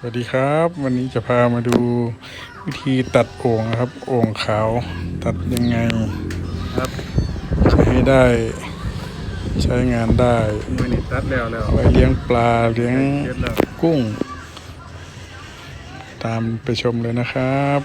สวัสดีครับ วันนี้จะพามาดูวิธีตัดโอ่งนะครับ โอ่งขาวตัดยังไงครับให้ได้ ใช้งานได้มือนี่ตัดแล้วแล้วไว้เลี้ยงปลาเลี้ยงเก็บแล้วกุ้ง ตามไปชมเลยนะครับ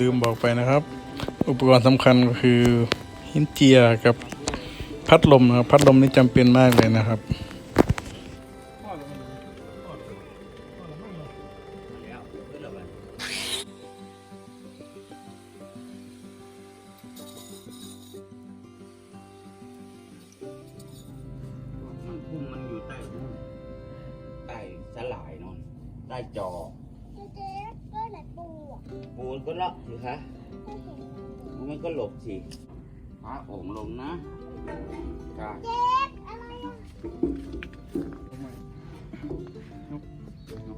ลืมบอกไปนะครับ อุปกรณ์สำคัญก็คือหินเจียกับพัดลมนะครับ พัดลมนี่จำเป็นมากเลยนะครับมันพุ่มมันอยู่ใต้พุ่มใต้สลายนอนใต้จอะปูนก็เลาะสิคะมันก็หลบสิพาโอ่งลงนะจ้าเจ๊อะไรอะ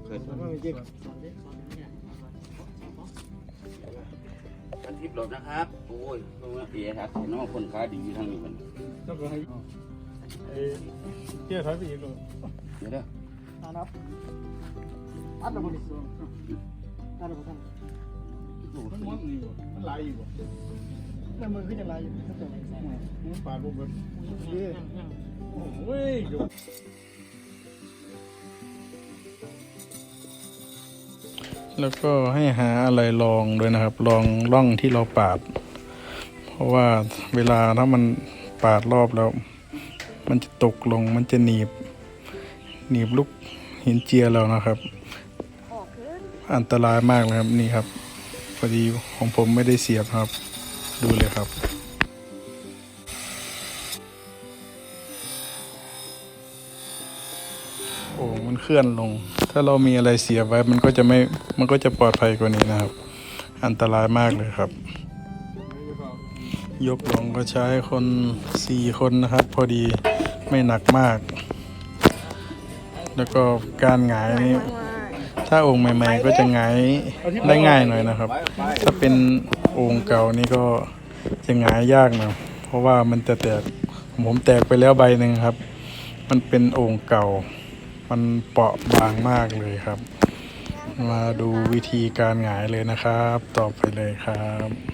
เกิดกันทิพย์หลบนะครับ โอ้ยตรงนี้เอียครับเห็นว่าคนค้าดีอยู่ทางนี้มันต้องให้เจียถอยไปอีกเลยเดี๋ยวเด้อนับอัดระบบส่วนอัดระบบทั้ งมันมันนี่บ่มันหลายอยู่บ่นั่มือขึ้นจะลายอยู่ตั้งแต่ไหนมันปาดบ่เบิดโอ้ยอยู่แล้วก็ให้หาอะไรรองด้วยนะครับรองร่องที่เราปาด เพราะว่าเวลาถ้ามันปาดรอบแล้ว มันจะตกลงมันจะหนีบ หนีบลูกหินเจียเรานะครับ อันตรายมากเลยครับนี่ครับ พอดีของผมไม่ได้เสียบครับ ดูเลยครับ โอ้มันเคลื่อนลง ถ้าเรามีอะไรเสียบไว้มันก็จะไม่มันก็จะปลอดภัยกว่านี้นะครับ อันตรายมากเลยครับ ยกลงก็ใช้คนสี่คนนะครับ พอดีไม่หนักมาก แล้วก็การหงายนี่ ถ้าองค์ใหม่ ๆ ก็จะหงายได้ง่ายหน่อยนะครับ ถ้าเป็นองค์เก่านี่ก็จะหงายยากหนะเพราะว่ามันจะแตกผมแตกไปแล้วใบหนึ่งครับ มันเป็นองค์เก่า มันเปราะบางมากเลยครับ มาดูวิธีการหงายเลยนะครับ ต่อไปเลยครับ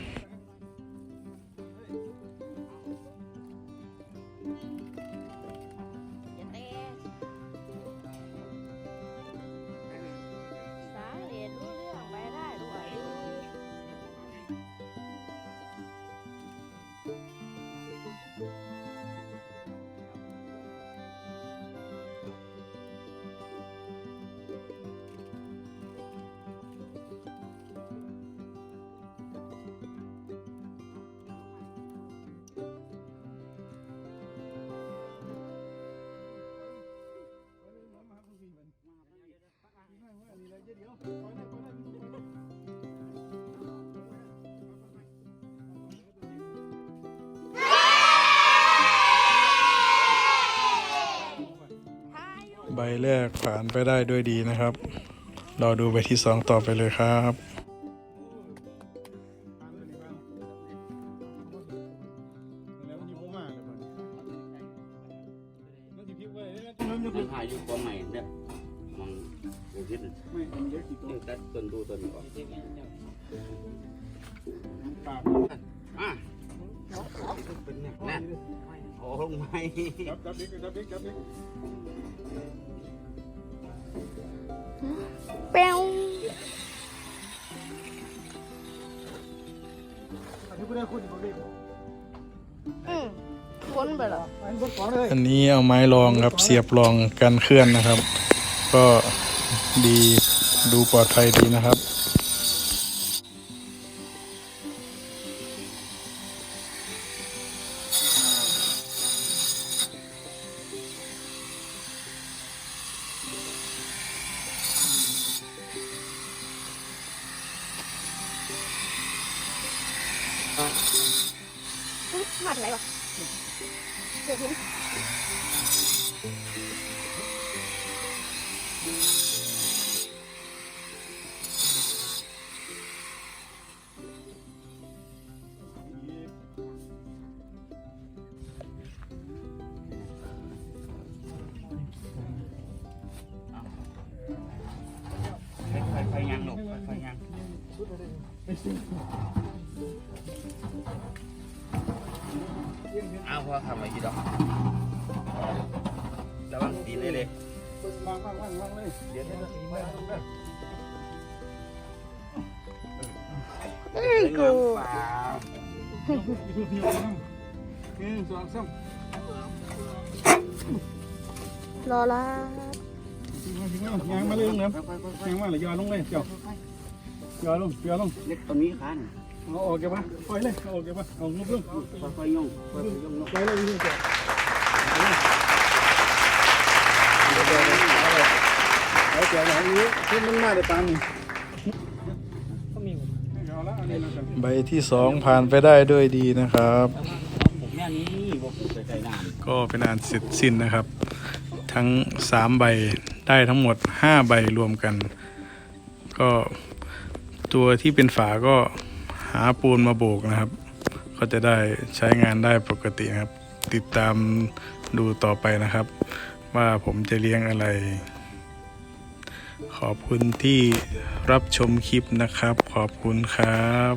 ใบแรกผ่านไปได้ด้วยดีนะครับรอดูใบที่สองต่อไปเลยครับมันหาอยู่กองใหม่เนี่ยมันเดี๋ยวคิดไม่มันเยอะกี่ตัวเดี๋ยวตัดต้นดูต้นก่อนปากอะเป็นเนี่ยนะโอ้ลงไม้จับจับดิจับดิจับดิ เป้วอันนี้กูได้คุณเขาเรียกอืมวนไปเหรออันนี้ก่อนเลยอันนี้เอาไม้รองครับเสียบรองกันเคลื่อนนะครับ ก็ดีดูปลอดภัยดีนะครับ วะเดี๋ยวทิ้งค่อยๆไปยังห อยๆยังเอาพอทำอะไรกี่ดอกระวังตีนเลยเลยวางวางวางวางเลยเดี๋ยวจะตีไม่ได้เอ้ยกูเปล่าหนึ่งสองสามรอละยางมาเลยเหนือยางมาเลยยอลงเลยเจ้ายอลงยอลงเล็กตัวนี้คัน เอาออกแกปะปล่อยเลยเอาออกแกปะเอางุบลงค่อยๆย่องค่อยๆย่องปล่อยเลยพี่เจ้าเอาแกอย่างนี้ที่มันมาได้ตามนี่เอาละอันนี้นะใบที่สองผ่านไปได้ด้วยดีนะครับผมแม่นี้บอกใส่ใจน้ก็เป็นอันเสร็จสิ้นนะครับ ทั้งสามใบได้ทั้งหมดห้าใบรวมกัน ก็ตัวที่เป็นฝาก็หาปูนมาโบกนะครับ ก็จะได้ใช้งานได้ปกตินะครับ ติดตามดูต่อไปนะครับ ว่าผมจะเลี้ยงอะไร ขอบคุณที่รับชมคลิปนะครับ ขอบคุณครับ